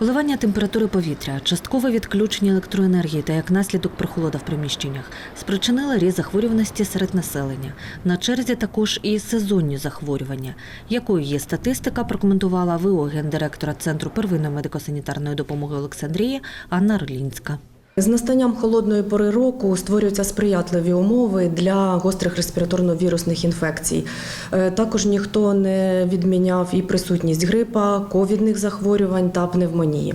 Коливання температури повітря, часткове відключення електроенергії та як наслідок прохолода в приміщеннях спричинили ріст захворюваності серед населення. На черзі також і сезонні захворювання. Якою є статистика, прокоментувала ВО гендиректора Центру первинної медико-санітарної допомоги Олександрії Анна Орлінська. З настанням холодної пори року створюються сприятливі умови для гострих респіраторно-вірусних інфекцій. Е, Також ніхто не відміняв і присутність грипа, ковідних захворювань та пневмонії.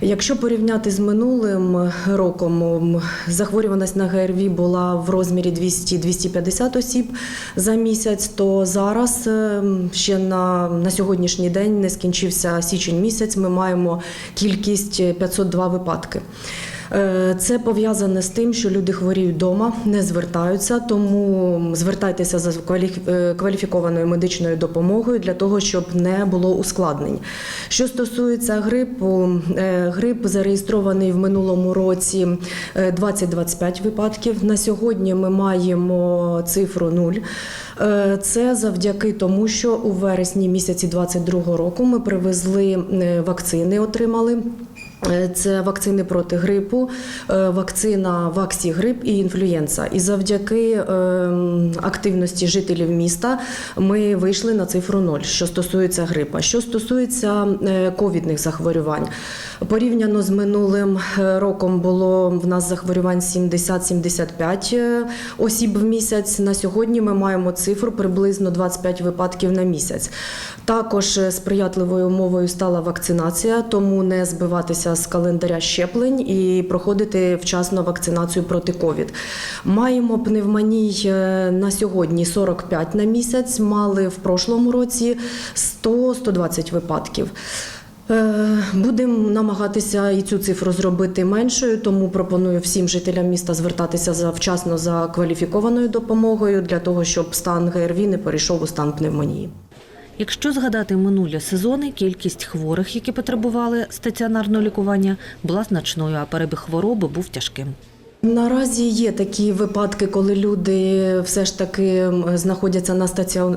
Якщо порівняти з минулим роком, захворюваність на ГРВІ була в розмірі 200-250 осіб за місяць, то зараз е, ще на, на сьогоднішній день не скінчився січень місяць. Ми маємо кількість 502 випадки. Е, Це пов'язане з тим, що люди хворіють вдома, не звертаються, тому звертайтеся за е, кваліфікованою медичною допомогою для того, щоб не було ускладнень. Що стосується грипу, е, грип зареєстрований в минулому році е, 20-25 випадків. На сьогодні ми маємо цифру 0. Е, Це завдяки тому, що у вересні місяці 22 року ми привезли вакцини, отримали. Е, Це вакцини проти грипу, е, вакцина Ваксігрип і інфлюєнса. І завдяки е, активності жителів міста ми вийшли на цифру 0, що стосується грипа. Що стосується е, ковідних захворювань, порівняно з минулим роком було в нас захворювань 70-75 е, осіб в місяць. На сьогодні ми маємо цифру приблизно 25 випадків на місяць. Також сприятливою умовою стала вакцинація, тому не збиватися з календаря щеплень і проходити вчасно вакцинацію проти ковід. Маємо пневмоній е, на сьогодні 45 на місяць. Мали в прошлому році 100-120 випадків. Е, Будемо намагатися і цю цифру зробити меншою, тому пропоную всім жителям міста звертатися за вчасно за кваліфікованою допомогою для того, щоб стан ГРВІ не перейшов у стан пневмонії. Якщо згадати минулі сезони, кількість хворих, які потребували стаціонарного лікування, була значною, а перебіг хвороби був тяжким. Наразі є такі випадки, коли люди все ж таки знаходяться на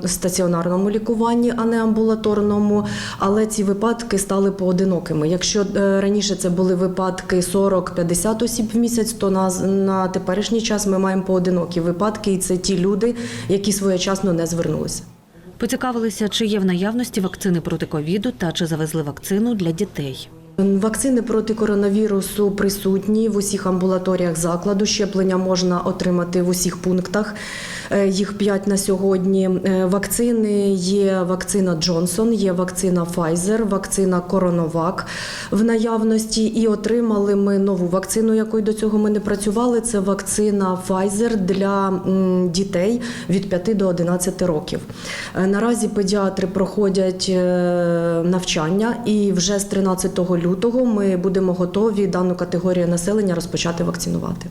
стаціонарному лікуванні, а не амбулаторному. Але ці випадки стали поодинокими. Якщо е, раніше це були випадки 40-50 осіб в місяць, то на, на теперішній час ми маємо поодинокі випадки, і це ті люди, які своєчасно не звернулися. Поцікавилися, чи є в наявності вакцини проти ковіду та чи завезли вакцину для дітей. Вакцини проти коронавірусу присутні в усіх амбулаторіях закладу. Щеплення можна отримати в усіх пунктах. Е, Їх п'ять на сьогодні. Е, Вакцини є вакцина Джонсон, є вакцина Pfizer, вакцина Коронавак в наявності. І отримали ми нову вакцину, якою до цього ми не працювали. Це вакцина Pfizer для дітей від 5 до 11 років. Е, Наразі педіатри проходять навчання, і вже з 13 лютого ми будемо готові дану категорію населення розпочати вакцинувати.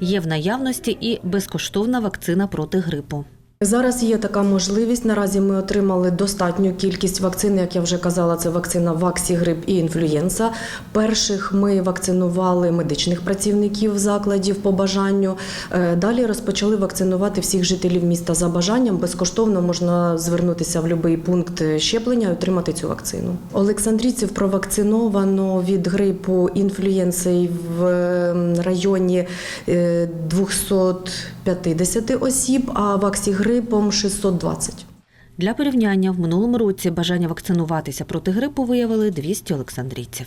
Є в наявності і безкоштовна вакцина проти грипу. Зараз є така можливість. Наразі ми отримали достатню кількість вакцин. Як я вже казала, це вакцина Ваксі, грип і інфлюєнса. Перших ми вакцинували медичних працівників закладів по бажанню. Е, далі розпочали вакцинувати всіх жителів міста за бажанням. Безкоштовно можна звернутися в будь-який пункт щеплення і отримати цю вакцину. Олександрійців провакциновано від грипу інфлюєнси в ем, районі е, 200 50 осіб, а ваксігрипом 620. Для порівняння в минулому році бажання вакцинуватися проти грипу виявили 200 олександрійців.